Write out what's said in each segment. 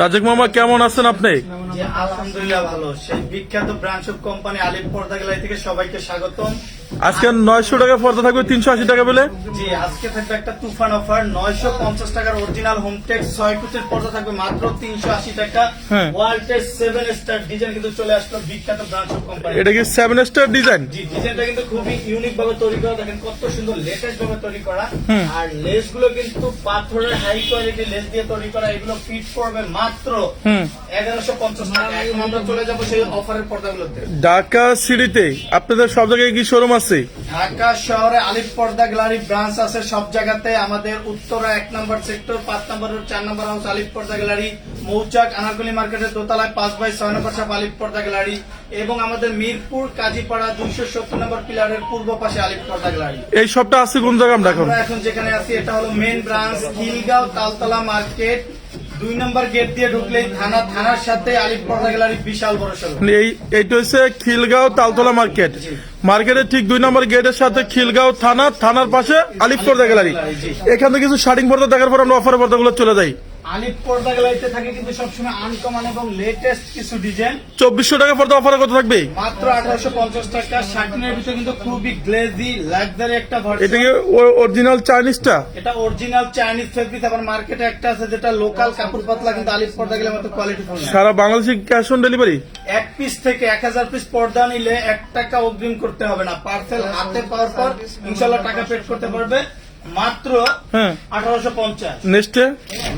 রাজেক মামা কেমন আছেন আপনি? আলহামদুলিল্লাহ ভালো। সেই বিখ্যাত ব্রাঞ্চ অফ কোম্পানি আলিপ পর্দা গ্যালারি থেকে সবাইকে স্বাগতম। আজকে নয়শো টাকা পর্দা থাকবে তিনশো আশি টাকা বলে? জি আজকে থাকবে একটা তুফান অফার নয়শো পঞ্চাশ টাকার অরিজিনাল ছয় কুচের পর্দা থাকবে মাত্র তিনশো আশি টাকা। হ্যাঁ। ওয়ার্ল্ডের সেভেন স্টার ডিজাইন কিন্তু চলে আসলো বিখ্যাত ব্রাঞ্চ অফ কোম্পানি। এটা কি সেভেন স্টার ডিজাইন জি ডিজাইনটা কিন্তু খুবই ইউনিক ভাবে তৈরি করা দেখেন কত সুন্দর লেটেস্ট ভাবে তৈরি করা। আর লেসগুলো কিন্তু পাথরের হাই কোয়ালিটি লেস দিয়ে তৈরি করা এগুলো ফিট পড়বে মাত্র হুম। এগারোশো পঞ্চাশ টাকা। আমরা চলে যাব সেই অফারের পর্দাগুলোতে ঢাকা সিটিতে। আপনাদের সব জায়গায় কি শোরুম আছে? ঢাকা শহরে আলিপ পর্দা গ্যালারি ব্রাঞ্চ আছে সব জায়গাতে। আমাদের উত্তরা এক নম্বর সেক্টর পাঁচ নম্বর চার নম্বর হাউস আলিপ পর্দা গ্যালারি মৌচাক আনারকলি মার্কেটের দোতলায় পাঁচ বাই ছয় নম্বর সাপ আলিপ পর্দা গ্যালারি এবং আমাদের মিরপুর কাজীপাড়া দুইশো সত্তর নম্বর পিলারের পূর্ব পাশে আলিপ পর্দা গ্যালারি। এই সবটা আছে কোন জায়গা আমরা এখন? আমরা এখন যেখানে আছি এটা হলো main branch Khilgaon Taltala market দুই নম্বর গেট দিয়ে ঢুকলেই থানা থানার সাথে পর্দা গ্যালারি বিশাল বড় মানে এই এইটা হচ্ছে খিলগাঁও তালতলা মার্কেট। মার্কেটের ঠিক দুই নম্বর গেটের সাথে খিলগাঁও থানা থানার পাশে আলিফ পর্দা গ্যালারি এখান থেকে কিছু শাড়িং পর্দা দেখার পর আমরা পর্দা পর্দাগুলো চলে যাই। আলিপ পর্দা থাকে কিন্তু সবসময় আনকমন এবং লেটেস্ট কিছু ডিজাইন চব্বিশশো টাকা পর্দা অফারে কত থাকবে? মাত্র আঠারোশো পঞ্চাশ টাকা। শার্টিনের ভিতরে কিন্তু খুবই গ্লেজি লাক্সারি একটা এটা কি অরিজিনাল চাইনিজটা এটা অরিজিনাল চাইনিজ ফেব্রিক আবার মার্কেটে একটা আছে যেটা লোকাল কাপড় পাতলা কিন্তু আলিপ পর্দা গেলে মতো কোয়ালিটি সারা বাংলাদেশে ক্যাশ অন ডেলিভারি এক পিস থেকে এক হাজার পিস পর্দা নিলে এক টাকা অগ্রিম করতে হবে না। পার্সেল হাতে পাওয়ার পর ইনশাল্লাহ টাকা পেড করতে পারবে। মাত্র হ্যাঁ। আঠারোশো পঞ্চাশ। নেক্সটে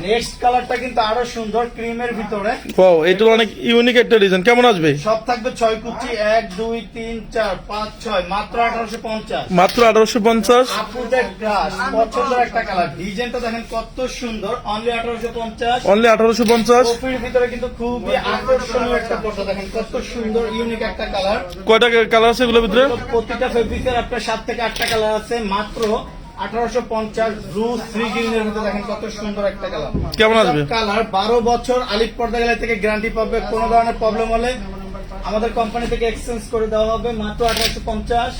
নেক্সট কালারটা কিন্তু আরও সুন্দর ক্রিমের ভিতরে। ও এটা অনেক ইউনিক একটা ডিজাইন কেমন আসবে? সব থাকবে ছয় কুচি এক দুই তিন চার পাঁচ ছয় মাত্র আঠারোশো পঞ্চাশ। মাত্র আঠারোশো পঞ্চাশ? আপুদের গ্রাস পছন্দের একটা কালার ডিজাইনটা দেখেন কত সুন্দর। অনলি আঠারোশো পঞ্চাশ। অনলি আঠারোশো পঞ্চাশ? কফির ভিতরে কিন্তু খুবই আকর্ষণীয় একটা পর্দা দেখেন কত সুন্দর ইউনিক একটা কালার কয়টা কালার আছে এগুলোর ভিতরে? প্রতিটা ফেব্রিকের আপনার সাত থেকে আটটা কালার আছে। মাত্র আঠারোশো পঞ্চাশ ব্লু থ্রি গ্রিনের দেখেন কত সুন্দর একটা কালার। কেমন আসবে? কালার বারো বছর আলিপ পর্দা গেলে থেকে গ্যারান্টি পাবে কোনো ধরনের প্রবলেম হলে আমাদের কোম্পানি থেকে এক্সচেঞ্জ করে দেওয়া হবে মাত্র আঠারোশো পঞ্চাশ।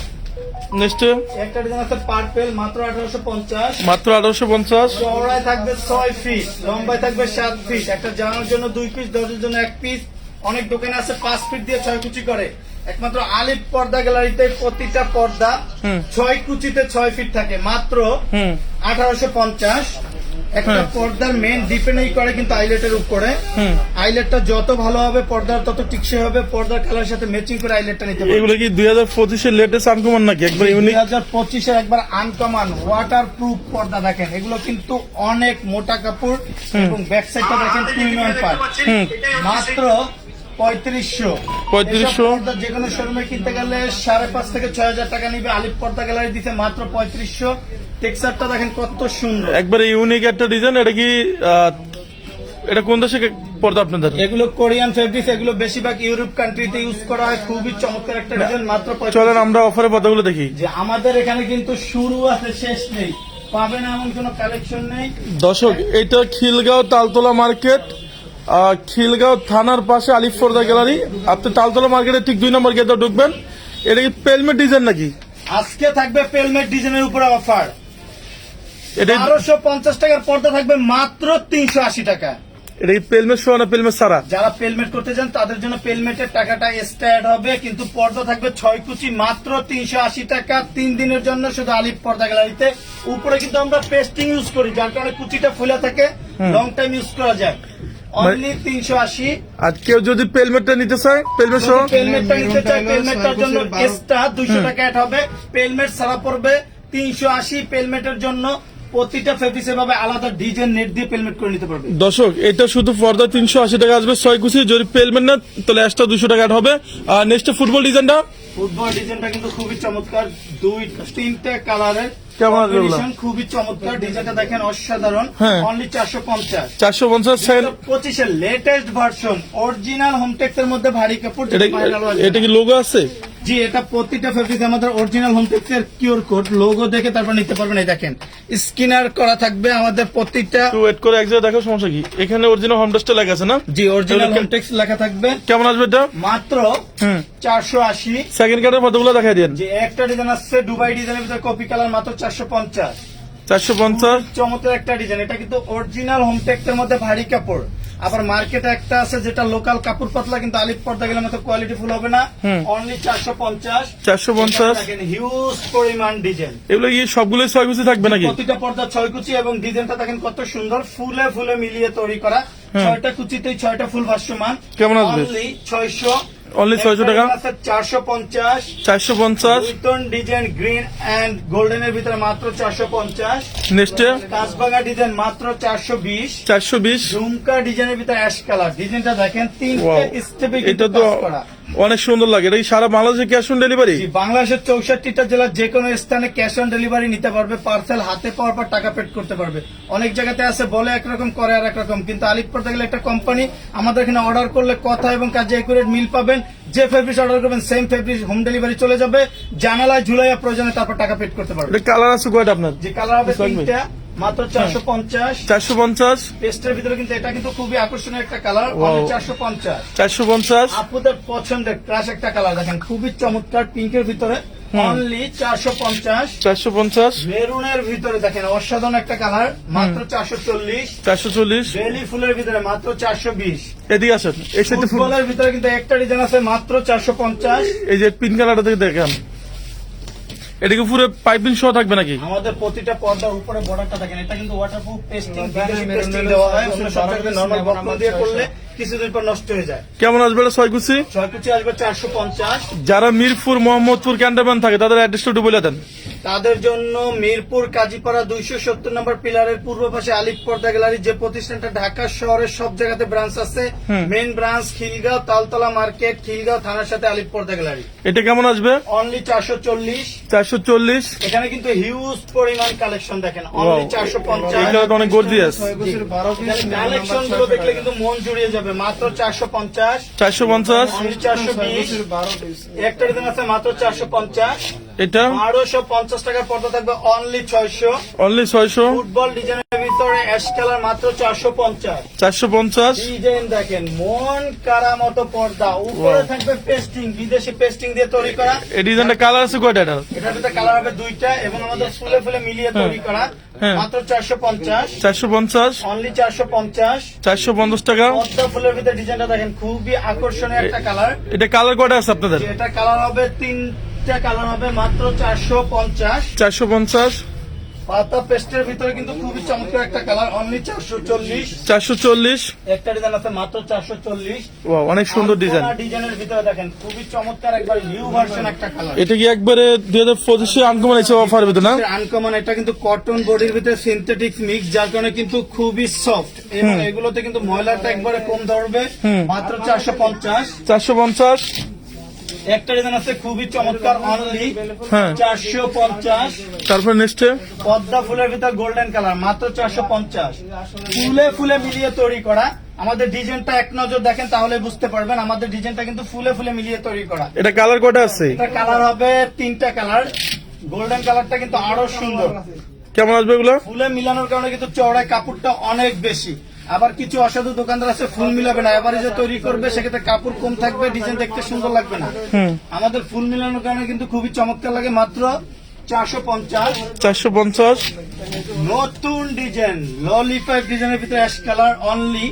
নেক্সট একটা ডিজাইন আছে পার্পেল মাত্র আঠারোশো পঞ্চাশ। মাত্র আঠারোশো পঞ্চাশ। চওড়ায় থাকবে ছয় ফিট লম্বায় থাকবে সাত ফিট একটা জানার জন্য দুই পিস দশের জন্য এক পিস অনেক দোকানে আছে পাঁচ ফিট দিয়ে ছয় কুচি করে। একমাত্র আলিপ পর্দা গ্যালারিতে প্রতিটা পর্দা ছয় কুচিতে ছয় ফিট থাকে। মাত্র আঠারোশো পঞ্চাশ। একটা। পর্দার মেন ডিপেন্ডই করে কিন্তু আইলেটের উপরে। আইলেটটা যত ভালো হবে পর্দার তত টিকসই হবে পর্দার কালার সাথে ম্যাচিং করে আইলেটটা নিতে পারবে। এগুলো কি দুই হাজার পঁচিশের লেটেস্ট আনকমন নাকি? একবার দুই ইউনিক হাজার পঁচিশের একবার আনকমান ওয়াটার প্রুফ পর্দা দেখেন। এগুলো কিন্তু অনেক মোটা কাপড় এবং ব্যাক সাইডটা দেখেন প্রিমিয়াম পার্ট মাত্র পঁয়ত্রিশশো। 3500 যে কোনো শোরুমে কিনতে গেলে সাড়ে পাঁচ থেকে ছয় হাজার টাকা নিবে। আলিপ পর্দা গ্যালারি দিতে মাত্র পঁয়ত্রিশশো। টেক্সারটা দেখেন কত সুন্দর। একবারে ইউনিক একটা ডিজাইন এটা কি এটা কোন দেশে পর্দা আপনাদের? এগুলো কোরিয়ান এগুলো বেশিরভাগ ইউরোপ কান্ট্রিতে ইউজ করা হয়। খুবই চমৎকার একটা ডিজাইন মাত্র চলেন 3500 আমরা অফারের পর্দাগুলো দেখি। যে আমাদের এখানে কিন্তু শুরু আছে শেষ নেই। পাবেন এমন কোনো কালেকশন নেই। দর্শক এটা খিলগাঁও তালতলা মার্কেট খিলগাঁও থানার পাশে আলিফ পর্দা গ্যালারি। আপনি তালতলা মার্কেটের ঠিক দুই নম্বর গেটে ঢুকবেন। এটা কি পেলমেট ডিজাইন নাকি? আজকে থাকবে পেলমেট ডিজাইনের উপরে অফার। বারোশো পঞ্চাশ টাকার পর্দা থাকবে মাত্র তিনশো আশি টাকা। এটা কি পেলমেট সহ না পেলমেট সারা যারা পেলমেট করতে চান তাদের জন্য পেলমেটের টাকাটা এক্সট্রা অ্যাড হবে কিন্তু পর্দা থাকবে ছয় কুচি মাত্র তিনশো আশি টাকা। তিন দিনের জন্য শুধু আলিপ পর্দা গ্যালারিতে। উপরে কিন্তু আমরা পেস্টিং ইউজ করি যার কারণে কুচিটা ফুলে থাকে লং টাইম ইউজ করা যায়। অনলি তিনশো আশি। আর কেউ যদি পেলমেটটা নিতে চায় পেলমেট সহ? পেলমেটটা নিতে চাই পেলমেটটার জন্য এক্সট্রা দুইশো টাকা অ্যাড হবে। পেলমেট সারা পড়বে তিনশো আশি। পেলমেটের জন্য প্রতিটা ফেব্রিক্স এভাবে আলাদা ডিজাইন নেট দিয়ে পেলমেট করে নিতে পারবে। দর্শক এটা শুধু পর্দা তিনশো আশি টাকা আসবে ছয় কুচি। যদি পেলমেট না তাহলে এক্সট্রা দুশো টাকা হবে। আর নেক্সট ফুটবল ডিজাইনটা ফুটবল ডিজাইনটা কিন্তু খুবই চমৎকার। দুই তিনটে কালারের কেমন খুবই চমৎকার ডিজাইনটা দেখেন অসাধারণ। অনলি লেটেস্ট ভার্সন অরিজিনাল মধ্যে ভারী কাপড় এটা কি লোগো আছে? জি এটা প্রতিটা ফেব্রিক আমাদের অরিজিনাল হোমটেক্স এর কিউর কোড লোগো দেখে তারপর নিতে পারবেন এই দেখেন। স্কিনার করা থাকবে আমাদের প্রতিটা একটু ওয়েট করে এক জায়গায় দেখো সমস্যা কি? এখানে অরিজিনাল হোম টেস্টে লেখা আছে না? জি অরিজিনাল হোম টেক্স হোমটেক্স লেখা থাকবে। কেমন আসবে এটা? মাত্র হুম। চারশো আশি। সেকেন্ড কার্ডের পর্দাগুলো দেখাই দিন জি একটা ডিজাইন আসছে দুবাই ডিজাইনের ভিতরে কপি কালার মাত্র চারশো পঞ্চাশ। চারশো পঞ্চাশ। চমৎকার একটা ডিজাইন এটা কিন্তু অরিজিনাল এর মধ্যে ভারী কাপড়। আবার মার্কেটে একটা আছে যেটা লোকাল কাপড় পাতলা কিন্তু আলিপ পর্দা গেলে মতো কোয়ালিটি ফুল হবে না। অনলি চারশো পঞ্চাশ। চারশো পঞ্চাশ। হিউজ পরিমাণ ডিজাইন এগুলো কি সবগুলো ছয় কুচি থাকবে নাকি? প্রতিটা পর্দা ছয় কুচি এবং ডিজাইনটা দেখেন কত সুন্দর। ফুলে ফুলে মিলিয়ে তৈরি করা। ছয়টা কুচিতেই ছয়টা ফুল ভাষ্যমান কেমন আসবে? অনলি ছয়শো Only 600 টাকা? চারশো পঞ্চাশ। চারশো পঞ্চাশ। ডিজাইন গ্রিন এন্ড গোল্ডেন এর ভিতরে মাত্র চারশো পঞ্চাশ। নেক্সটে কাজবাগা ডিজাইন মাত্র চারশো বিশ। চারশো বিশ। ঝুমকা ডিজাইনের ভিতরে অ্যাশ কালার ডিজাইনটা দেখেন তিনটে স্টেপে এটা তো অনেক সুন্দর লাগে। এটা কি সারা বাংলাদেশে ক্যাশ অন ডেলিভারি বাংলাদেশের চৌষট্টিটা জেলার যে কোনো স্থানে ক্যাশ অন ডেলিভারি নিতে পারবে পার্সেল হাতে পাওয়ার পর টাকা পেড করতে পারবে। অনেক জায়গাতে আছে বলে একরকম করে আর একরকম। কিন্তু আলিপুর গেলে একটা কোম্পানি আমাদের এখানে অর্ডার করলে কথা এবং কাজে একুরেট মিল পাবেন। যে ফেব্রিক অর্ডার করবেন সেম ফেব্রিক হোম ডেলিভারি চলে যাবে। জানালায় ঝুলাইয়া প্রয়োজনে তারপর টাকা পেড করতে পারবে। কালার আছে কয়টা আপনার? যে কালার হবে তিনটা। মাত্র পঞ্চাশ। পেস্টের ভিতরে কিন্তু এটা কিন্তু খুবই আকর্ষণীয় একটা কালার Wow. চারশো পঞ্চাশ। চারশো পঞ্চাশ। আপুদের পছন্দের ক্রাশ একটা কালার দেখেন খুবই চমৎকার পিঙ্কের ভিতরে। অনলি চারশো পঞ্চাশ। চারশো পঞ্চাশ। মেরুনের ভিতরে দেখেন অসাধারণ একটা কালার মাত্র চারশো চল্লিশ। চারশো চল্লিশ। বেলি ফুলের ভিতরে মাত্র চারশো বিশ। এদিকে আসেন এই সাইডে ফুল। ভিতরে কিন্তু একটা ডিজাইন আছে মাত্র চারশো পঞ্চাশ। এই যে পিঙ্ক কালারটা থেকে এদিকে পুরো পাইপিং সহ থাকবে নাকি? আমাদের প্রতিটা পর্দার উপরে বর্ডারটা থাকে এটা কিন্তু ওয়াটারপ্রুফ পেস্টিং পেস্টিং দেওয়া হয়। অন্য সব নরমাল বক্স দিয়ে করলে কিছুদিন পর নষ্ট হয়ে যায়। কেমন আসবে এটা ছয় কুচি ছয় কুচি আসবে চারশো পঞ্চাশ। যারা মিরপুর মোহাম্মদপুর ক্যান্টনমেন্ট থাকে তাদের অ্যাড্রেসটা একটু বলে দেন। তাদের জন্য মিরপুর কাজীপাড়া দুইশো সত্তর নম্বর পিলারের পূর্ব পাশে আলিপ পর্দা গ্যালারি যে প্রতিষ্ঠানটা ঢাকা শহরের সব জায়গাতে ব্রাঞ্চ আছে। Main branch Khilgaon Taltala market Khilgaon থানার সাথে আলিপ পর্দা গ্যালারি। এটা কেমন আসবে? অনলি চারশো চল্লিশ। চারশো চল্লিশ? এখানে কিন্তু হিউজ পরিমাণ কালেকশন দেখেন। অনলি চারশো পঞ্চাশ। অনেক গর্জিয়াস কালেকশনগুলো দেখলে কিন্তু মন জুড়িয়ে যাবে। মাত্র চারশো পঞ্চাশ। চারশো পঞ্চাশ? অনলি চারশো বিশ। একটা আছে মাত্র চারশো পঞ্চাশ। এটা? বারোশো পঞ্চাশ টাকার পর্দা থাকবে অনলি ছয়শো। অনলি ছয়শো? ফুটবল ডিজাইনের ভিতরে অ্যাশ কালার মাত্র ডিজাইন দেখেন মন কারা মতো পর্দা। উপরে থাকবে পেস্টিং বিদেশি পেস্টিং দিয়ে তৈরি করা। এই ডিজাইনটা কালার আছে কয়টা এটা এটার ভিতরে কালার হবে দুইটা এবং আমাদের ফুলে ফুলে মিলিয়ে তৈরি করা। হ্যাঁ। মাত্র চারশো পঞ্চাশ। চারশো পঞ্চাশ? অনলি চারশো পঞ্চাশ। চারশো পঞ্চাশ টাকা? পদ্মা ফুলের ভিতরে ডিজাইনটা দেখেন খুবই আকর্ষণীয় একটা কালার এটা কালার কয়টা আছে আপনাদের? এটা কালার হবে তিনটা কালার হবে মাত্র চারশো পঞ্চাশ। চারশো পঞ্চাশ। পাতা পেস্টের ভিতরে কিন্তু খুবই চমৎকার একটা কালার অনলি চারশো চল্লিশ। চারশো চল্লিশ। একটা ডিজাইন আছে মাত্র চারশো চল্লিশ। অনেক সুন্দর ডিজাইন ডিজাইনের ভিতরে দেখেন খুবই চমৎকার একবার নিউ ভার্সন একটা কালার এটা কি একবারে দুই হাজার পঁচিশে আনকমন এসে অফার হবে না? আনকমন এটা কিন্তু কটন বডির ভিতরে সিনথেটিক মিক্স যার কারণে কিন্তু খুবই সফট এবং এগুলোতে কিন্তু ময়লাটা একবারে কম ধরবে মাত্র চারশো পঞ্চাশ। চারশো পঞ্চাশ। একটা ডিজাইন আছে খুবই চমৎকার অনলি হ্যাঁ। চারশো পঞ্চাশ। তারপর নেক্সটে পদ্মা ফুলের ভিতর গোল্ডেন কালার মাত্র চারশো পঞ্চাশ। ফুলে ফুলে মিলিয়ে তৈরি করা। আমাদের ডিজাইনটা এক নজর দেখেন তাহলে বুঝতে পারবেন আমাদের ডিজাইনটা কিন্তু ফুলে ফুলে মিলিয়ে তৈরি করা। এটা কালার কয়টা আছে? এটা কালার হবে তিনটা কালার গোল্ডেন কালারটা কিন্তু আরও সুন্দর। কেমন আসবে এগুলো? ফুলে মিলানোর কারণে কিন্তু চওড়ায় কাপড়টা অনেক বেশি। আবার কিছু অসাধু দোকানদার আছে ফুল মিলাবে না। এবারে যে তৈরি করবে সেক্ষেত্রে কাপড় কম থাকবে ডিজাইন দেখতে সুন্দর লাগবে না। আমাদের ফুল মিলানোর কারণে কিন্তু খুবই চমৎকার লাগে। মাত্র চারশো পঞ্চাশ। চারশো পঞ্চাশ। নতুন ডিজাইন ললিপপ ডিজাইনের ভিতরে অ্যাশ কালার অনলি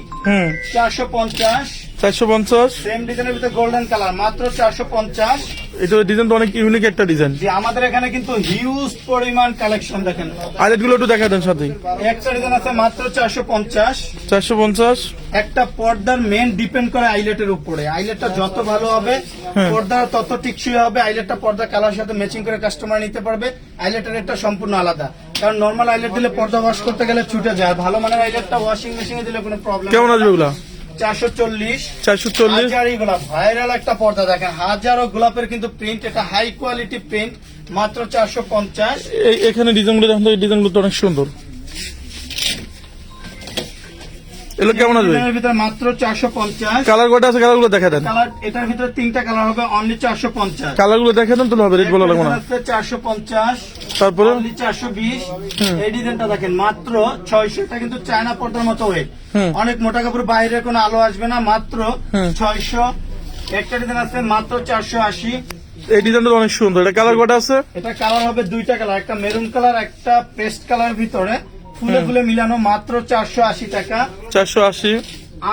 চারশো পঞ্চাশ। চারশো পঞ্চাশ। সেম ডিজাইনের ভিতরে গোল্ডেন কালার মাত্র চারশো পঞ্চাশ। এটা ডিজাইনটা অনেক ইউনিক একটা ডিজাইন যে আমাদের এখানে কিন্তু হিউজ পরিমাণ কালেকশন দেখেন। আইলেটগুলো একটু দেখা দেন সাথে। একটা ডিজাইন আছে মাত্র চারশো পঞ্চাশ। চারশো পঞ্চাশ। একটা পর্দার মেন ডিপেন্ড করে আইলেটের উপরে। আইলেটটা যত ভালো হবে পর্দা তত টিকসই হবে আইলেটটা পর্দা কালার সাথে ম্যাচিং করে কাস্টমার নিতে পারবে। আইলেটের রেটটা সম্পূর্ণ আলাদা। কারণ নর্মাল আইলেট দিলে পর্দা ওয়াশ করতে গেলে ছুটে যায়। ভালো মানের আইলেটটা ওয়াশিং মেশিনে দিলে কোনো প্রবলেম কেমন আসবে চারশো চল্লিশ। চারশো চল্লিশ। গোলাপ। ভাইরাল একটা পর্দা দেখেন। হাজারো গোলাপের কিন্তু প্রিন্ট এটা হাই কোয়ালিটি প্রিন্ট মাত্র চারশো পঞ্চাশ। এখানে ডিজাইনগুলো দেখুন তো এই ডিজাইনগুলো তো অনেক সুন্দর। এগুলো কেমন আসবে? ভিতরে মাত্র চারশো পঞ্চাশ। কালার কয়টা আছে দেখা দেন। কালার এটার ভিতরে তিনটা কালার হবে অনলি চারশো পঞ্চাশ। কালারগুলো দেখা দেন তাহলে হবে রেট বলা লাগবে না। তারপরে? চারশো বিশ। এই ডিজাইনটা দেখেন মাত্র ছয়শো। এটা কিন্তু চায়না পর্দার মতো ওয়েট অনেক মোটা কাপড় বাইরে কোনো আলো আসবে না মাত্র। ছয়শো। একটা ডিজাইন আছে মাত্র চারশো আশি। এই ডিজাইনটা অনেক সুন্দর। এটা কালার কয়টা আছে? এটা কালার হবে দুইটা কালার একটা মেরুন কালার একটা পেস্ট কালার ভিতরে। ফুলে ফুলে মিলানো মাত্র চারশো আশি টাকা। চারশো আশি।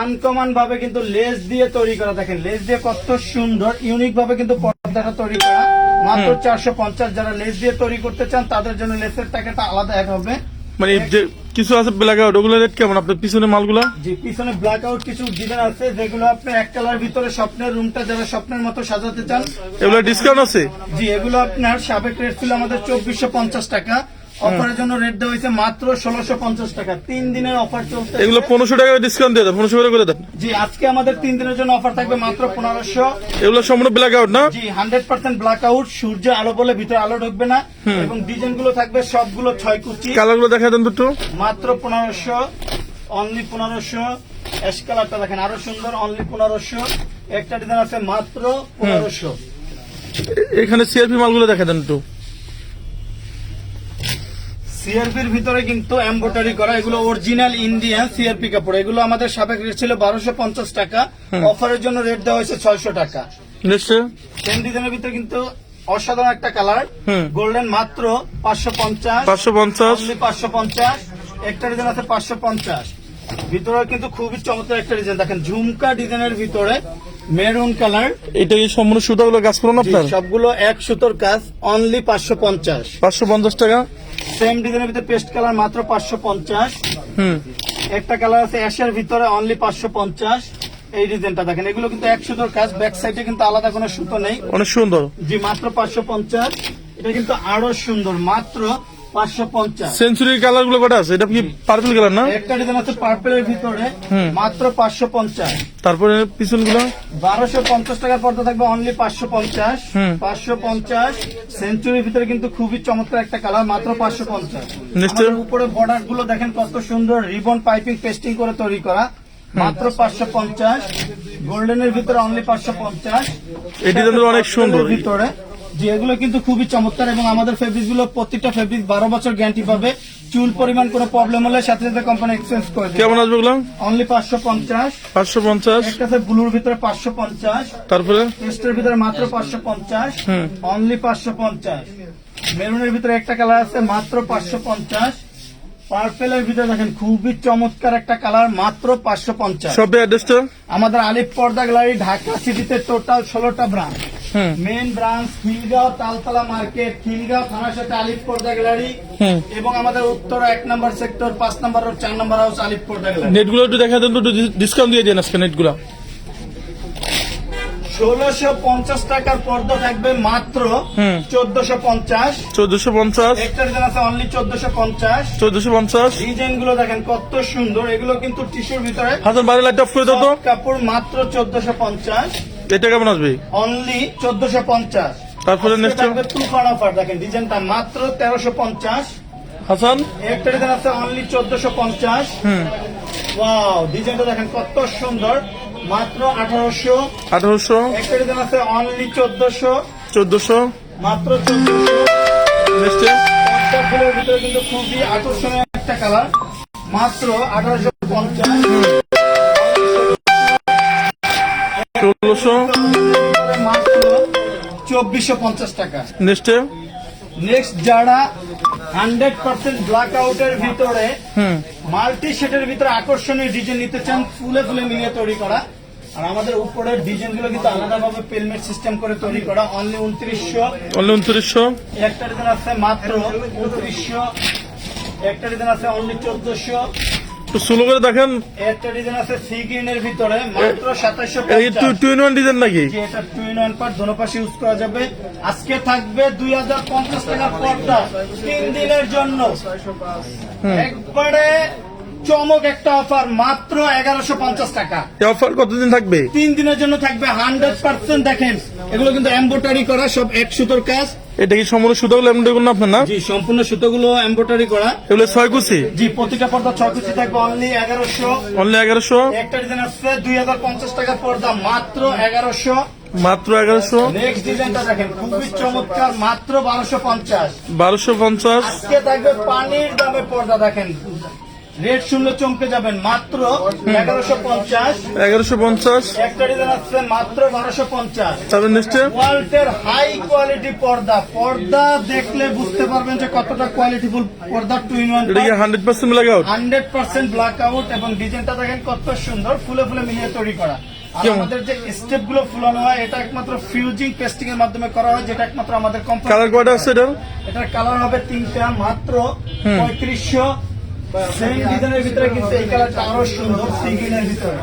আনকমন ভাবে কিন্তু লেস দিয়ে তৈরি করা। দেখেন লেস দিয়ে কত সুন্দর ইউনিক ভাবে কিন্তু পর্দাটা তৈরি করা। মাত্র চারশো পঞ্চাশ যারা লেস দিয়ে তৈরি করতে চান তাদের জন্য লেসের টাকাটা আলাদা এক হবে। মানে কিছু আছে ব্ল্যাক আউট ওগুলো রেট কেমন? আপনার পিছনে মালগুলা? যে পিছনে ব্ল্যাক আউট কিছু ডিজাইন আছে যেগুলো আপনি এক কালার ভিতরে স্বপ্নের রুমটা যারা স্বপ্নের মতো সাজাতে চান এগুলো ডিসকাউন্ট আছে? জি এগুলো আপনার সাবেক রেট ছিল আমাদের চব্বিশশো পঞ্চাশ টাকা। অফারের জন্য রেট দেওয়া হয়েছে মাত্র ষোলোশো পঞ্চাশ টাকা। তিন দিনের অফার চলছে এগুলো পনেরোশো টাকা ডিসকাউন্ট দিয়ে দেন পনেরোশো করে করে দেন। জি আজকে আমাদের তিন দিনের জন্য অফার থাকবে মাত্র পনেরোশো। এগুলো সম্পূর্ণ ব্ল্যাক আউট না? জি হান্ড্রেড পার্সেন্ট ব্ল্যাক আউট সূর্য আলো বলে ভিতরে আলো ঢুকবে না। এবং ডিজাইনগুলো থাকবে সবগুলো ছয় কুচি। কালারগুলো দেখা দেন দুটো। মাত্র পনেরোশো অনলি পনেরোশো। অ্যাশ কালারটা দেখেন আরও সুন্দর অনলি পনেরোশো। একটা ডিজাইন আছে মাত্র পনেরোশো। এখানে সিআরপি মালগুলো দেখা দেন একটু। সিআরপির ভিতরে কিন্তু এম্বোটারি করা এগুলো অরিজিনাল ইন্ডিয়ান সিআরপি কাপড়। এগুলো আমাদের সাবেক রেট ছিল বারোশো পঞ্চাশ টাকা। অফারের জন্য রেট দেওয়া হয়েছে ছয়শো টাকা। সেম ডিজাইনের ভিতরে কিন্তু অসাধারণ একটা কালার গোল্ডেন মাত্র পাঁচশো পঞ্চাশ। পাঁচশো পঞ্চাশ। পাঁচশো পঞ্চাশ। একটা ডিজাইন আছে পাঁচশো পঞ্চাশ। ভিতরে কিন্তু খুবই চমৎকার একটা ডিজাইন দেখেন ঝুমকা ডিজাইনের ভিতরে মেরুন কালার। এটা কি সম্পূর্ণ সুতাগুলো গাছ করুন আপনার? সবগুলো এক সুতোর কাজ অনলি পাঁচশো পঞ্চাশ। পাঁচশো পঞ্চাশ টাকা? সেম ডিজাইনের ভিতরে পেস্ট কালার মাত্র পাঁচশো পঞ্চাশ। হুম। একটা কালার আছে অ্যাশের ভিতরে অনলি পাঁচশো পঞ্চাশ। এই ডিজাইনটা দেখেন এগুলো কিন্তু এক সুতোর কাজ ব্যাক সাইডে কিন্তু আলাদা কোনো সুতো নেই। অনেক সুন্দর। জি মাত্র পাঁচশো পঞ্চাশ। এটা কিন্তু আরও সুন্দর মাত্র পাঁচশো পঞ্চাশ। সেঞ্চুরির কালারগুলো কটা আছে? এটা কি পার্পল কালার না? একটা ডিজাইন আছে পার্পেলের ভিতরে মাত্র পাঁচশো পঞ্চাশ। তারপরে পিছনগুলো বারোশো পঞ্চাশ টাকার পর্দা থাকবে অনলি পাঁচশো পঞ্চাশ। পাঁচশো পঞ্চাশ। সেঞ্চুরির ভিতরে কিন্তু খুবই চমৎকার একটা কালার মাত্র পাঁচশো পঞ্চাশ। উপরে বর্ডারগুলো দেখেন কত সুন্দর রিবন পাইপিং পেস্টিং করে তৈরি করা। মাত্র পাঁচশো পঞ্চাশ। গোল্ডেনের ভিতরে অনলি পাঁচশো পঞ্চাশ। ডিজাইনগুলো অনেক সুন্দর। ভিতরে। যে এগুলো কিন্তু খুবই চমৎকার এবং আমাদের ফেব্রিকগুলো প্রত্যেকটা ফেব্রিক বারো বছর গ্যারান্টি পাবে। চুল পরিমাণ কোনো প্রবলেম হলে সাথে সাথে কোম্পানি এক্সচেঞ্জ করে দেবে। কেমন আসবে অনলি পাঁচশো পঞ্চাশ। পাঁচশো পঞ্চাশ। একটা আছে ব্লুর ভিতরে পাঁচশো পঞ্চাশ। তারপরে? টেস্টের ভিতরে মাত্র পাঁচশো পঞ্চাশ। অনলি পাঁচশো পঞ্চাশ। মেরুনের ভিতরে একটা কালার আছে মাত্র পাঁচশো পঞ্চাশ। পার্পেলের ভিতরে দেখেন খুবই চমৎকার একটা কালার মাত্র পাঁচশো পঞ্চাশ। আমাদের আলিপ পর্দা গ্যালারি ঢাকা সিটিতে টোটাল ষোলোটা branch main branch Khilgaon Taltala market Khilgaon থানার সাথে আলিপ পর্দা গ্যালারি এবং আমাদের উত্তর এক নম্বর সেক্টর পাঁচ নম্বর রোড চার নম্বর হাউস আলিপ পর্দা গ্যালারি। নেটগুলো একটু দেখা দেন একটু ডিসকাউন্ট দিয়ে দেন আজকে নেটগুলো। ষোলোশো পঞ্চাশ টাকার পর্দা থাকবে মাত্র। চোদ্দশো পঞ্চাশ। চোদ্দশো পঞ্চাশ। একটা ডিজাইন আছে অনলি চোদ্দশো পঞ্চাশ। চোদ্দশো পঞ্চাশ। ডিজাইনগুলো দেখেন কত সুন্দর এগুলো কিন্তু টিস্যুর ভিতরে হাসান বাইরে লাইট অফ করে দাও কাপড় মাত্র চোদ্দশো পঞ্চাশ। এটা কেমন আসবে? অনলি চোদ্দশো পঞ্চাশ। তারপরে থাকবে তুফান অফার দেখেন ডিজাইনটা মাত্র তেরোশো পঞ্চাশ। হাসান? একটা ডিজাইন আছে অনলি চোদ্দশো পঞ্চাশ। হুম। ওয়াও ডিজাইনটা দেখেন কত সুন্দর মাত্র আঠারোশো। আঠারোশো। একটা ডিজাইন আছে অনলি চোদ্দশো। চোদ্দশো। মাত্র চোদ্দশো। নেক্সটে ফুলের ভিতরে কিন্তু খুবই আকর্ষণীয় একটা কালার মাত্র আঠারোশো পঞ্চাশ। ষোলোশো। চব্বিশশো পঞ্চাশ টাকা। নেক্সটে নেক্সট যারা হান্ড্রেড পার্সেন্ট ব্ল্যাক আউটের ভিতরে মাল্টি শেডের ভিতরে আকর্ষণীয় ডিজাইন নিতে চান ফুলে ফুলে মিলিয়ে তৈরি করা। আর আমাদের উপরের ডিজাইনগুলো কিন্তু আলাদাভাবে পেলমেট সিস্টেম করে তৈরি করা। অনলি উনত্রিশশো। অনলি উনত্রিশশো। একটা ডিজাইন আছে মাত্র উনত্রিশশো। একটা ডিজাইন আছে অনলি চোদ্দশো। স্লো করে দেখেন। একটা ডিজাইন আছে সি গ্রিনের ভিতরে মাত্র সাতাশশো এই টু ইন ওয়ান ডিজাইন নাকি? এটা টু ইন ওয়ান পার দোনো পাশে ইউজ করা যাবে। আজকে থাকবে দুই হাজার পঞ্চাশ টাকার পর্দা তিন দিনের জন্য। একবারে চমক একটা অফার মাত্র এগারোশো পঞ্চাশ টাকা। অফার কতদিন থাকবে? তিন দিনের জন্য থাকবে হান্ড্রেড পার্সেন্ট দেখেন এগুলো কিন্তু এম্বোটারি করা সব এক সুতোর কাজ। এটা কি সম্পূর্ণ সুতাগুলো এমন দেখুন না আপনার না? জি সম্পূর্ণ সুতোগুলো এম্বোটারি করা। এগুলো ছয় কুচি? জি প্রতিটা পর্দা ছয় কুচি থাকবে অনলি এগারোশো। অনলি এগারোশো? একটা ডিজাইন আসছে দুই হাজার পঞ্চাশ টাকা পর্দা মাত্র এগারোশো। মাত্র এগারোশো? নেক্সট ডিজাইনটা দেখেন খুবই চমৎকার মাত্র বারোশো পঞ্চাশ। বারোশো পঞ্চাশ? আজকে থাকবে পানির দামে পর্দা দেখেন। রেট শুনলে চমকে যাবেন মাত্র এগারোশো পঞ্চাশ। এগারোশো পঞ্চাশ। একটা ডিজাইন আছে মাত্র বারোশো পঞ্চাশ। নেক্সটে ওয়ার্ল্ডের হাই কোয়ালিটি পর্দা। পর্দা দেখলে বুঝতে পারবেন যে কতটা কোয়ালিটিফুল পর্দা টু ইন ওয়ান এটা hundred percent black out hundred percent black out এবং ডিজাইনটা দেখেন কত সুন্দর ফুলে ফুলে মিলিয়ে তৈরি করা। আমাদের যে স্টেপগুলো ফুলানো হয় এটা একমাত্র ফিউজিং পেস্টিং এর মাধ্যমে করা হয় যেটা একমাত্র আমাদের কোম্পানি কালার কয়টা আছে এটা এটার কালার হবে তিনটা মাত্র পঁয়ত্রিশশো। সেম ডিজাইনের ভিতরে কিন্তু এই কালারটা আরও সুন্দর সি গ্রিনের ভিতরে।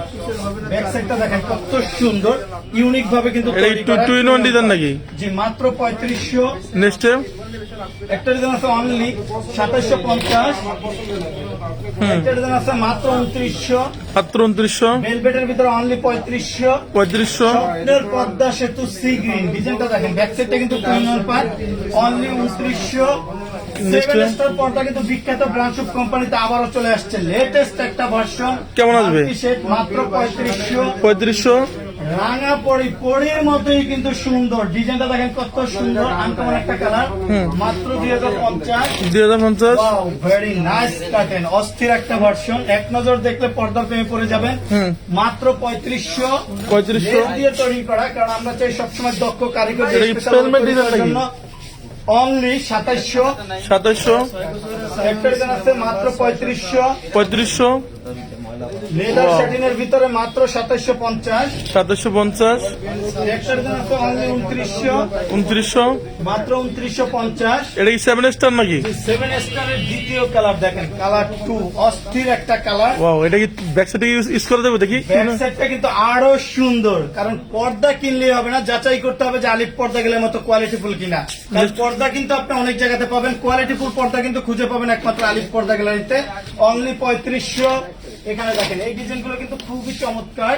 ব্যাক সাইডটা দেখেন কত সুন্দর ইউনিক ভাবে কিন্তু এটা two two in one design নাকি? জি মাত্র পঁয়ত্রিশশো। নেক্সটে একটা ডিজাইন আছে অনলি সাতাশশো পঞ্চাশ। একটা ডিজাইন আছে মাত্র উনত্রিশশো। মাত্র উনত্রিশশো। ভেলভেটের ভিতরে অনলি পঁয়ত্রিশশো। পঁয়ত্রিশশো। স্বপ্নের পদ্মা সেতু সি গ্রিন ডিজাইনটা দেখেন ব্যাক সাইডটা কিন্তু প্রিমিয়াম পার অনলি উনত্রিশশো। সেভেন স্টার পর্দা কিন্তু বিখ্যাত ব্রাঞ্চ কোম্পানিতে আবারও চলে আসছে। লেটেস্ট একটা ভার্সন কেমন আসবে? মাত্র পঁয়ত্রিশশো। পঁয়ত্রিশশো। রাঙা পরি পরির মতোই কিন্তু সুন্দর। ডিজাইনটা দেখেন কত সুন্দর আনকমন একটা কালার মাত্র দুই হাজার পঞ্চাশ। দুই হাজার পঞ্চাশ। ভেরি নাইস কাটেন অস্থির একটা ভার্সন এক নজর দেখলে পর্দা প্রেমে পড়ে যাবেন। মাত্র পঁয়ত্রিশশো। পঁয়ত্রিশশো। দিয়ে তৈরি করা কারণ আমরা চাই সবসময় দক্ষ কারিগর এটা অনলি সাতাইশশো। সাতাশশো একটা ডিজাইন আছে মাত্র পঁয়ত্রিশশো। পঁয়ত্রিশশো। লেদার শাটিনের ভিতরে মাত্র অনলি মাত্র উনত্রিশশো পঞ্চাশ। এটা কি সেভেন স্টার নাকি? স্টারের দ্বিতীয় কালার দেখেন কালার অস্থির একটা কালার ওয়াও এটা কি ব্যাক সাইডে ইউজ করে দেবো দেখি? ব্যাক সাইডটা কিন্তু আরও সুন্দর কারণ পর্দা কিনলে হবে না যাচাই করতে হবে যে আলিপ পর্দা গেলে মতো কোয়ালিটিফুল কিনা। কারণ পর্দা কিন্তু আপনি অনেক জায়গাতে পাবেন কোয়ালিটিফুল পর্দা কিন্তু খুঁজে পাবেন একমাত্র আলিপ পর্দা গ্যালারিতে অনলি পঁয়ত্রিশশো এখানে দেখেন এই ডিজাইনগুলো কিন্তু খুবই চমৎকার।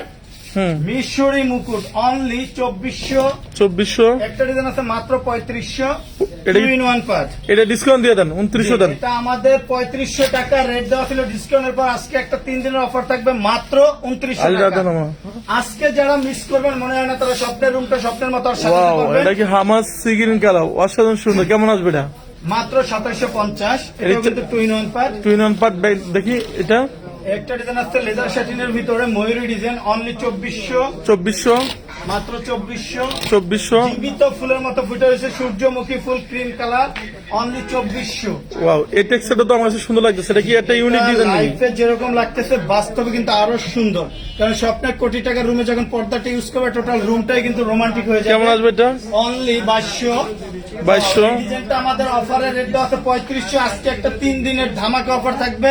হুম। মিশরি মুকুট অনলি চব্বিশশো। চব্বিশশো। একটা ডিজাইন আছে মাত্র পঁয়ত্রিশশো। এটা টু কি- ইন ওয়ান পার্ট এটা ডিসকাউন্ট দিয়ে দেন উনত্রিশশো দেন। এটা আমাদের পঁয়ত্রিশশো টাকা রেট দেওয়া ছিল ডিসকাউন্টের পর আজকে একটা তিন দিনের অফার থাকবে মাত্র উনত্রিশশো টাকা। আজকে যারা মিস করবেন মনে হয় না তারা স্বপ্নের রুমটা স্বপ্নের মতো এটা কি হামাস কালার? অসাধারণ সুন্দর। কেমন আসবে এটা? মাত্র সাতাশশো পঞ্চাশ। এটা- কিন্তু one part two in one part দেখি এটা? একটা ডিজাইন আসছে লেদার শাটিনের ভিতরে ময়ূরী ডিজাইন অনলি চব্বিশশো। চব্বিশশো। মাত্র চব্বিশশো। চব্বিশশো। জীবিত ফুলের মতো ফুটে রয়েছে সূর্যমুখী ফুল ক্রিম কালার অনলি চব্বিশশো। ওয়াও এই টেক্সচারটা তো আমার কাছে সুন্দর লাগছে সেটা কি একটা ইউনিক ডিজাইন লাইফে যেরকম লাগতেছে বাস্তবে কিন্তু আরও সুন্দর। কারণ স্বপ্নের কোটি টাকার রুমে যখন পর্দাটা ইউজ করবে টোটাল রুমটাই কিন্তু রোমান্টিক হয়ে কেমন আসবে এটা? অনলি বাইশশো। বাইশশো। ডিজাইনটা আমাদের অফারের রেট আছে পঁয়ত্রিশশো। আজকে একটা তিন দিনের ধামাকা অফার থাকবে।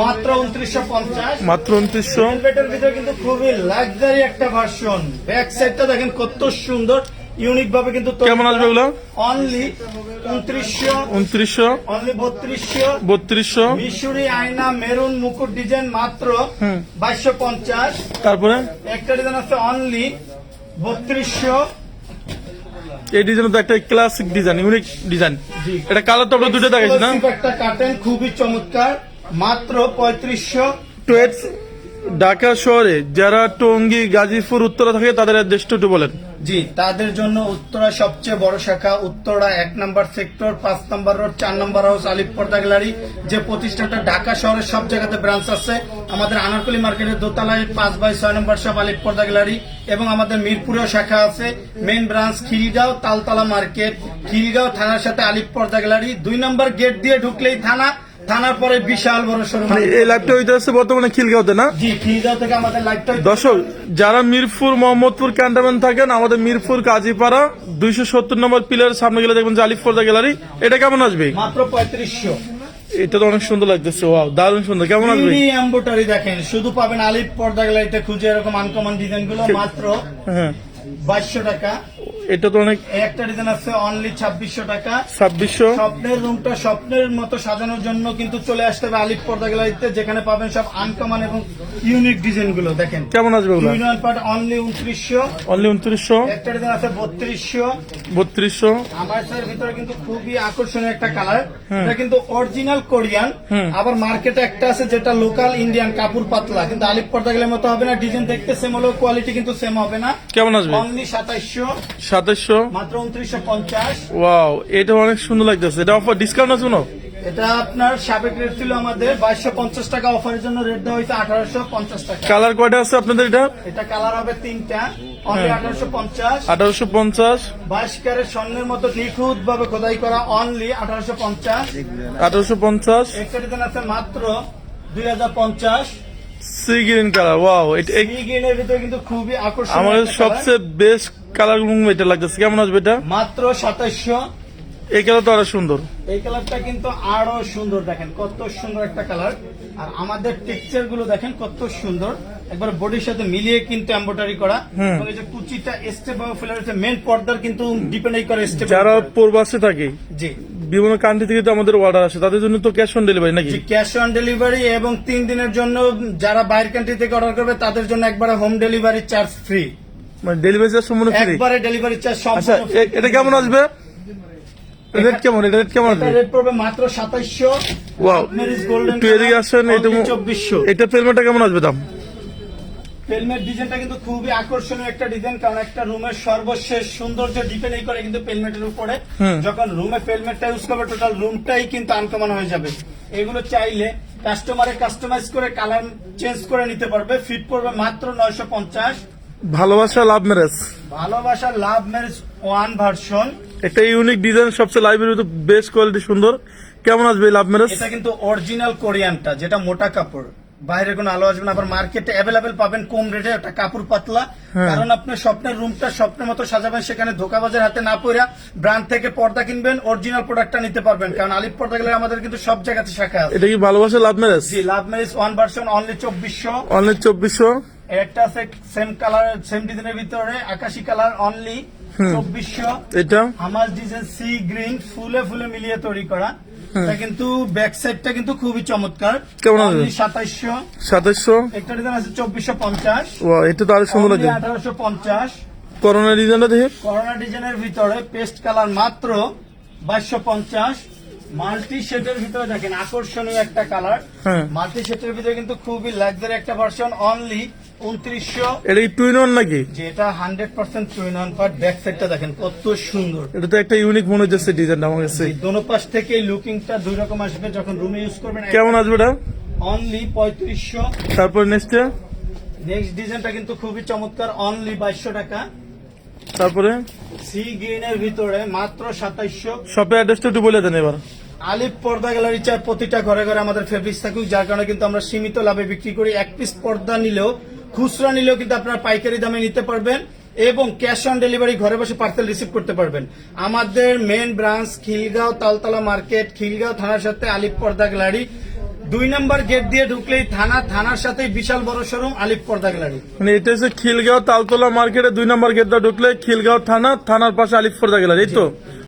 মাত্র উনত্রিশশো পঞ্চাশ। মাত্র উনত্রিশশো। ভিতরে কিন্তু খুবই লাক্সারি একটা ভার্সন ব্যাক সাইডটা দেখেন কত সুন্দর। ইউনিক ভাবে কিন্তু কেমন আসবে ওগুলো? অনলি উনত্রিশশো। উনত্রিশশো। অনলি বত্রিশশো। বত্রিশশো। মিশরি আয়না মেরুন মুকুট ডিজাইন মাত্র বাইশশো পঞ্চাশ। তারপরে? একটা ডিজাইন আছে অনলি বত্রিশশো। এই ডিজাইন তো একটা ক্লাসিক ডিজাইন ইউনিক ডিজাইন। এটা কালার তো আমরা দুটো দেখাচ্ছি না? একটা কাটেন খুবই চমৎকার। মাত্র পঁয়ত্রিশশো টুয়েটস ঢাকা শহরে যারা টঙ্গী গাজীপুর উত্তরা থাকে তাদের অ্যাড্রেসটা একটু বলেন। জি তাদের জন্য উত্তরা সবচেয়ে বড় শাখা উত্তরা এক নম্বর সেক্টর পাঁচ নম্বর রোড চার নম্বর হাউস আলিপ পর্দা গ্যালারি যে প্রতিষ্ঠানটা ঢাকা শহরের সব জায়গাতে ব্রাঞ্চ আছে। আমাদের আনারকলি মার্কেটের দোতলায় পাঁচ বাই ছয় নম্বর সব আলিপ পর্দা গ্যালারি এবং আমাদের মিরপুরেও শাখা আছে। Main branch Khilgaon Taltala market Khilgaon থানার সাথে আলিপ পর্দা গ্যালারি। দুই নম্বর গেট দিয়ে ঢুকলেই থানা থানার পরে বিশাল বড় শোরুম মানে এই লাইভটা হইতে আসছে বর্তমানে খিলগাঁওতে না? জি খিলগাঁও থেকে আমাদের লাইভটা দর্শক যারা মিরপুর মোহাম্মদপুর ক্যান্টনমেন্ট থাকেন আমাদের মিরপুর কাজীপাড়া দুইশো সত্তর নম্বর পিলারের সামনে গেলে দেখবেন যে আলিফ পর্দা গ্যালারি এটা কেমন আসবে? মাত্র পঁয়ত্রিশশো। এটা তো অনেক সুন্দর লাগতেছে ওয়াও দারুণ সুন্দর কেমন আসবে? এম্বোটারি দেখেন শুধু পাবেন আলিপ পর্দা গ্যালারিতে খুঁজে এরকম আনকমন ডিজাইনগুলো মাত্র হ্যাঁ। বাইশশো টাকা। এটা তো অনেক একটা ডিজাইন আছে অনলি ছাব্বিশশো টাকা। ছাব্বিশশো? স্বপ্নের রুমটা স্বপ্নের মতো সাজানোর জন্য কিন্তু চলে আসতে হবে আলিপ পর্দা গ্যালারিতে যেখানে পাবেন সব আনকমন এবং ইউনিক ডিজাইনগুলো দেখেন। কেমন আসবে দুই পার্ট অনলি উনত্রিশশো। অনলি উনত্রিশশো? একটা ডিজাইন আছে বত্রিশশো। বত্রিশশো? আমার ভিতরে কিন্তু খুবই আকর্ষণীয় একটা কালার এটা কিন্তু অরিজিনাল কোরিয়ান আবার মার্কেটে একটা আছে যেটা লোকাল ইন্ডিয়ান কাপড় পাতলা। কিন্তু আলিপ পর্দা গেলে মতো হবে না ডিজাইন দেখতে সেম হলেও কোয়ালিটি কিন্তু সেম হবে না। কেমন আসবে? অনলি সাতাইশশো সাতাশশো মাত্র উনত্রিশশো পঞ্চাশ। ওয়াও এটা অনেক সুন্দর লাগতেছে। এটা অফার ডিসকাউন্ট আছে এটা আপনার সাবেক রেট ছিল আমাদের বাইশশো পঞ্চাশ টাকা। অফারের জন্য রেট দেওয়া হয়েছে আঠারোশো পঞ্চাশ টাকা। কালার কয়টা আছে আপনাদের এটা? এটা কালার হবে তিনটা। অনলি আঠারোশো পঞ্চাশ। আঠারোশো পঞ্চাশ। বাইশ ক্যারেট স্বর্ণের মতো নিখুঁত ভাবে খোদাই করা অনলি আঠারোশো পঞ্চাশ। আঠারোশো পঞ্চাশ। একটা আছে মাত্র দুই হাজার পঞ্চাশ। সি গ্রিন কালার ওয়াও এই গ্রিনের ভিতরে কিন্তু খুবই আকর্ষণীয় একটা সবচেয়ে বেস্ট কালার এটা লাগতেছে। কেমন আসবে এটা? মাত্র সাতাইশশো। এই কালার তো আরও সুন্দর। এই কালারটা কিন্তু আরও সুন্দর দেখেন কত সুন্দর একটা কালার আর আমাদের টেক্সচারগুলো দেখেন কত সুন্দর। একবার বডির সাথে মিলিয়ে কিন্তু এম্বোটারি করা। এবং এই যে কুচিটা স্টেপ ফুলে রয়েছে মেন পর্দার কিন্তু ডিপেন্ড করে স্টেপ যারা প্রবাসে থাকে জি। বিভিন্ন কান্ট্রি থেকে তো আমাদের অর্ডার আসে তাদের জন্য তো ক্যাশ অন ডেলিভারি নাকি? ক্যাশ অন ডেলিভারি এবং তিন দিনের জন্য যারা বাইরের কান্ট্রি থেকে অর্ডার করবে তাদের জন্য একবারে হোম ডেলিভারি চার্জ ফ্রি মানে ডেলিভারি চার্জ সম্পূর্ণ ফ্রি একবারে ডেলিভারি চার্জ আচ্ছা সম্পূর্ণ এ- এটা কেমন আসবে? রেট কেমন এটা রেট কেমন আসবে? রেট পড়বে মাত্র সাতাইশশো। ওয়াও মেরিজ গোল্ডেন একটু এদিকে আসেন এটা চব্বিশশো। এটা পেলমেন্টটা কেমন আসবে দাম? পেলমেট ডিজাইনটা কিন্তু খুবই আকর্ষণীয় একটা ডিজাইন কারণ একটা রুমের সর্বশেষ সৌন্দর্য ডিপেন্ড করে কিন্তু পেলমেটের উপরে। যখন রুমে পেলমেটটা ইউজ করবে টোটাল রুমটাই কিন্তু আনকমন হয়ে যাবে। এগুলো চাইলে কাস্টমারে কাস্টমাইজ করে কালার চেঞ্জ করে নিতে পারবে। ফিট পড়বে মাত্র নয়শো পঞ্চাশ। ভালোবাসা লাভ ম্যারেজ ভালোবাসা লাভ ম্যারেজ ওয়ান ভার্সন একটা ইউনিক ডিজাইন সবচেয়ে লাইব্রেরি তো বেস্ট কোয়ালিটি সুন্দর। কেমন আসবে লাভ ম্যারেজ এটা কিন্তু অরিজিনাল কোরিয়ানটা যেটা মোটা কাপড়। বাইরে কোনো আলো আসবে না আবার মার্কেটে অ্যাভেলেবেল পাবেন কম রেটে একটা কাপড় পাতলা। হ্যাঁ। কারণ আপনার স্বপ্নের রুমটা স্বপ্নের মতো সাজাবেন সেখানে ধোকাবাজের হাতে না পড়া ব্র্যান্ড থেকে পর্দা কিনবেন অরিজিনাল প্রোডাক্টটা নিতে পারবেন। কারণ আলিপ পর্দা গেলে আমাদের কিন্তু সব জায়গাতে শাখা আছে। এটা কি ভালোবাসা লাভ ম্যারেজ জি love marriage one version only চব্বিশশো। অনলি চব্বিশশো? একটা সেম কালার সেম ডিজাইনের ভিতরে আকাশি কালার অনলি চব্বিশশো। এটা? আমার ডিজাইন সি গ্রিন ফুলে ফুলে মিলিয়ে তৈরি করা। এটা কিন্তু ব্যাক সাইডটা কিন্তু খুবই চমৎকার। কেমন? সাতাইশশো। সাতাশশো একটা ডিজাইন আছে চব্বিশশো পঞ্চাশ। এটা তো আরও সুন্দর আঠারোশো পঞ্চাশ। করোনা ডিজাইনটা দেখি। করোনা ডিজাইনের ভিতরে পেস্ট কালার মাত্র বাইশশো পঞ্চাশ। মাল্টি শেডের ভিতরে দেখেন আকর্ষণীয় একটা কালার হ্যাঁ। মাল্টি শেডের ভিতরে কিন্তু খুবই লাক্সারি একটা ভার্সন অনলি উনত্রিশশো। এটা কি টুইন নাকি? যেটা হান্ড্রেড পার্সেন্ট পার্ট ব্যাক সাইডটা দেখেন কত সুন্দর। এটা তো একটা ইউনিক মনে হচ্ছে ডিজাইনটা আমার কাছে। দোনো পাশ থেকে লুকিংটা দুই রকম আসবে যখন রুমে ইউজ করবেন। কেমন আসবে এটা? অনলি পঁয়ত্রিশশো। তারপর নেক্সটে নেক্সট ডিজাইনটা কিন্তু খুবই চমৎকার অনলি বাইশশো টাকা। তারপরে? সি গ্রিনের ভিতরে মাত্র সাতাইশশো। অ্যাড্রেসটা একটু বলে দেন এবার। আলিপ পর্দা গ্যালারি চার প্রতিটা ঘরে ঘরে আমাদের ফেব্রিক্স থাকুক যার কারণে কিন্তু আমরা সীমিত লাভে বিক্রি করি। এক পিস পর্দা নিলেও খুচরা নিলেও কিন্তু আপনারা পাইকারি দামে নিতে পারবেন এবং ক্যাশ অন ডেলিভারি ঘরে বসে পার্সেল রিসিভ করতে পারবেন। আমাদের main branch Khilgaon Taltala market, Khilgaon থানার সাথে আলিপ পর্দা গ্যালারি। দুই নম্বর গেট দিয়ে ঢুকলেই থানা, থানার সাথে বিশাল বড় শোরুম আলিপ পর্দা গ্যালারি। মানে এটা হচ্ছে খিলগাঁও তালতলা মার্কেটে দুই নম্বর গেট দিয়ে ঢুকলে খিলগাঁও থানা, থানার পাশে আলিফ ফোর্দা গেলার এই তো?